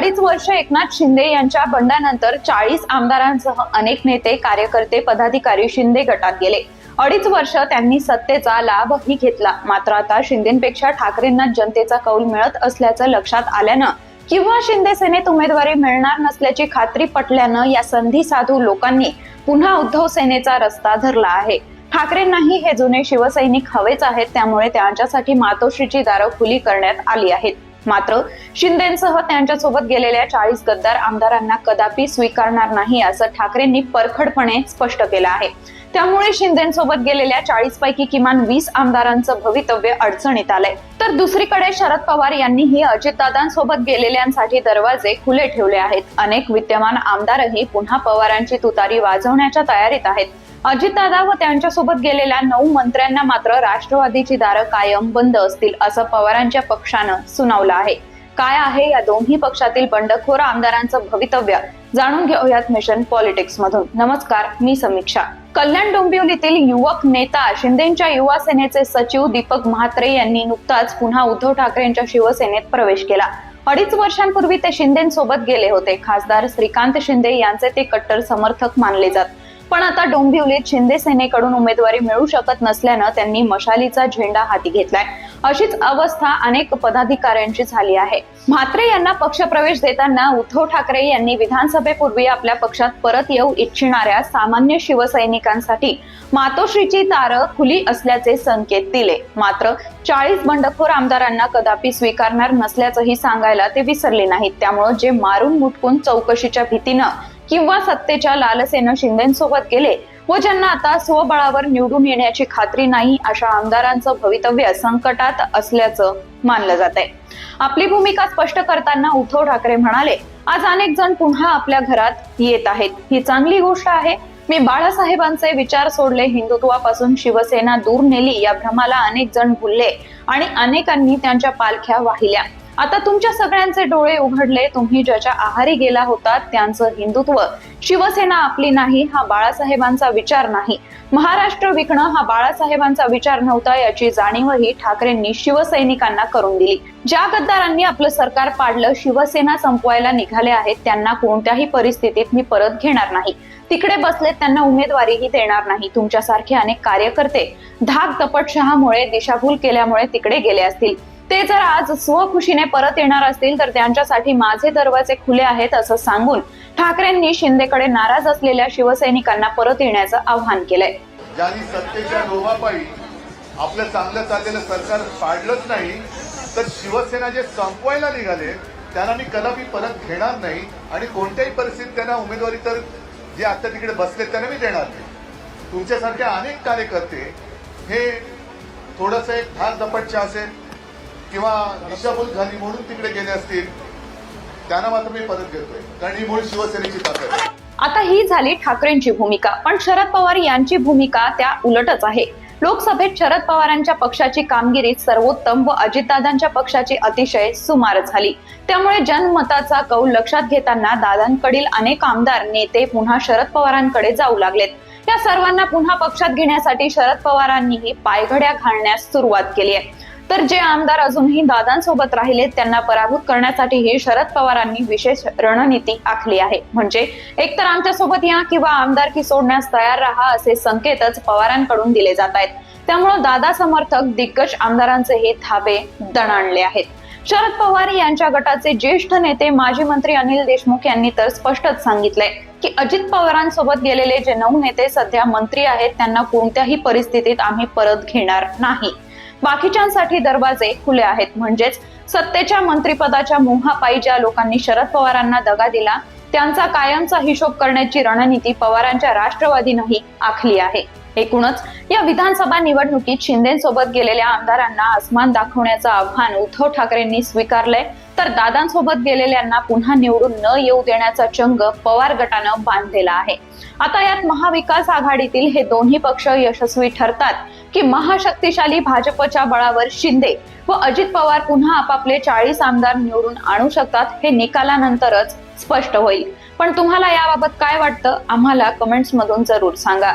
अडीच वर्ष एकनाथ शिंदे यांच्या बंडानंतर चाळीस आमदारांसह अनेक नेते कार्यकर्ते पदाधिकारी शिंदे गटात गेले. अडीच वर्ष त्यांनी सत्तेचा लाभही घेतला. मात्र आता शिंदेपेक्षा ठाकरेंना जनतेचा कौल मिळत असल्याचं लक्षात आल्यानं किंवा शिंदे सेनेत उमेदवारी मिळणार नसल्याची खात्री पटल्यानं या संधी साधू लोकांनी पुन्हा उद्धव सेनेचा रस्ता धरला आहे. ठाकरेंनाही हे जुने शिवसैनिक हवेच आहेत त्यामुळे त्यांच्यासाठी मातोश्रीची दारं खुली करण्यात आली आहेत. मात्र शिंदेसह त्यांच्यासोबत गेलेल्या चाळीस गद्दार आमदारांना कदापि स्वीकारणार नाही असं ठाकरेंनी परखडपणे स्पष्ट केलं आहे. त्यामुळे शिंदेसोबत गेलेल्या चाळीस पैकी किमान वीस आमदारांचं भवितव्य अडचणीत आलंय. तर दुसरीकडे शरद पवार यांनीही अजितदादांसोबत गेलेल्यांसाठी दरवाजे खुले ठेवले आहेत. अनेक विद्यमान आमदारही पुन्हा पवारांची तुतारी वाजवण्याच्या तयारीत आहेत. अजितदादा व त्यांच्यासोबत गेलेल्या नऊ मंत्र्यांना मात्र राष्ट्रवादीची दारं कायम बंद असतील असं पवारांच्या पक्षानं सुनावलं आहे. काय आहे या दोन्ही पक्षातील बंडखोर आमदारांचं भवितव्य जाणून घेऊयात मिशन पॉलिटिक्स मधून नमस्कार मी समीक्षा. कल्याण डोंबिवलीतील युवक नेता शिंदेच्या युवा सेनेचे सचिव दीपक म्हात्रे यांनी नुकताच पुन्हा उद्धव ठाकरेंच्या शिवसेनेत प्रवेश केला. अडीच वर्षांपूर्वी ते शिंदेसोबत गेले होते. खासदार श्रीकांत शिंदे यांचे ते कट्टर समर्थक मानले जात. पण आता डोंबिवलीत शिंदे सेनेकडून उमेदवारी मिळू शकत नसल्यानं त्यांनी मशालीचा झेंडा हाती घेतलाय. अशीच अवस्था अनेक पदाधिकाऱ्यांची झाली आहे. म्हात्रे यांना पक्षप्रवेश देताना उद्धव ठाकरे यांनी विधानसभेपूर्वी आपल्या पक्षात परत येऊ इच्छिणाऱ्या सामान्य शिवसैनिकांसाठी मातोश्रीची तारं खुली असल्याचे संकेत दिले. मात्र चाळीस बंडखोर आमदारांना कदापि स्वीकारणार नसल्याचंही सांगायला ते विसरले नाहीत. त्यामुळे जे मारून मुटकून चौकशीच्या भीतीनं किंवा सत्तेच्या लालसेनं शिंदेसोबत गेले व ज्यांना आता स्वबळावर निवडून येण्याची खात्री नाही अशा आमदारांचं भवितव्य संकटात असल्याचं मानलं जात आहे आपली भूमिका स्पष्ट करताना उद्धव ठाकरे म्हणाले आज अनेक जण पुन्हा आपल्या घरात येत आहेत. ही चांगली गोष्ट आहे. मी बाळासाहेबांचे विचार सोडले. हिंदुत्वापासून शिवसेना दूर नेली. या भ्रमाला अनेक जण भुलले आणि अनेकांनी त्यांच्या पालख्या वाहिल्या. आता तुमच्या सगळ्यांचे डोळे उघडले तुम्ही ज्याच्या आहारी गेला होता त्यांचं हिंदुत्व. शिवसेना आपली नाही हा बाळासाहेबांचा विचार नाही. महाराष्ट्र विकणं हा बाळासाहेबांचा विचार नव्हता याची जाणीवही ठाकरेंनी शिवसैनिकांना करून दिली. ज्या गद्दारांनी आपलं सरकार पाडलं शिवसेना संपवायला निघाले आहेत त्यांना कोणत्याही परिस्थितीत मी परत घेणार नाही. तिकडे बसलेत त्यांना उमेदवारीही देणार नाही. तुमच्यासारखे अनेक कार्यकर्ते धाक दपटशहामुळे दिशाभूल केल्यामुळे तिकडे गेले असतील. ते जर आज स्वखुशीने परत येणार असतील तर त्यांच्यासाठी माझे दरवाजे खुले आहेत असं सांगून ठाकरेंनी शिंदेकडे नाराज असलेल्या शिवसैनिकांना परत येण्याचं आवाहन केलंय. ज्यांनी सत्तेच्या लोभापायी आपलं चांगलं चाललेलं सरकार पाडलंच नाही तर शिवसेना जे संपवायला निघाले त्यांना मी कदापि परत घेणार नाही आणि कोणत्याही परिस्थितीत त्यांना उमेदवारी तर जे आता तिकडे बसले त्यांना मी देणार नाही. तुमच्यासारखे अनेक कार्यकर्ते हे थोडंसं एक धाक दपटचे असेल किंवा दिशाभूल झाली म्हणून तिकडे गेले असतील त्यांना मात्र मी परत घेतोय. कारण ही मूळ शिवसेनेची ताकद आहे. आता ही झाली ठाकरेंची भूमिका पण शरद पवार यांची भूमिका त्या उलटच आहे. लोकसभेत शरद पवारांच्या पक्षाची कामगिरी सर्वोत्तम व अजितदादांच्या पक्षाची अतिशय सुमार झाली. त्यामुळे जनमताचा कौल लक्षात घेताना दादांकडील अनेक आमदार नेते पुन्हा शरद पवारांकडे जाऊ लागलेत. या सर्वांना पुन्हा पक्षात घेण्यासाठी शरद पवारांनीही पायघड्या घालण्यास सुरुवात केली आहे. तर जे आमदार अजूनही दादांसोबत राहिले त्यांना पराभूत करण्यासाठी हे शरद पवारांनी विशेष रणनीती आखली आहे. म्हणजे एकतर आमच्यासोबत या किंवा आमदारकी सोडण्यास तयार राहा असे संकेतच पवारांकडून दिले जात आहेत. त्यामुळे दादा समर्थक दिग्गज आमदारांचे हे थाबे दणाणले आहेत. शरद पवार यांच्या गटाचे ज्येष्ठ नेते माजी मंत्री अनिल देशमुख यांनी तर स्पष्टच सांगितलंय की अजित पवारांसोबत गेलेले जे नऊ नेते सध्या मंत्री आहेत त्यांना कोणत्याही परिस्थितीत आम्ही परत घेणार नाही. बाकीच्यांसाठी दरवाजे खुले आहेत. म्हणजेच सत्तेच्या मंत्रिपदाच्या मोहापायी ज्या लोकांनी शरद पवारांना दगा दिला त्यांचा कायमचा हिशोब करण्याची रणनीती पवारांच्या राष्ट्रवादीनंही आखली आहे. एकूणच या विधानसभा निवडणुकीत शिंदेसोबत गेलेल्या आमदारांना आसमान दाखवण्याचं आव्हान उद्धव ठाकरेंनी स्वीकारलंय तर दादांसोबत गेलेल्यांना पुन्हा निवडून न येऊ देण्याचा चंग पवार गटानं बांधलेला आहे. आता यात महाविकास आघाडीतील हे दोन्ही पक्ष यशस्वी ठरतात की महाशक्तिशाली भाजपच्या बळावर शिंदे व अजित पवार पुन्हा आपापले चाळीस आमदार निवडून आणू शकतात हे निकालानंतरच स्पष्ट होईल. पण तुम्हाला याबाबत काय वाटतं? आम्हाला कमेंट्स मधून जरूर सांगा.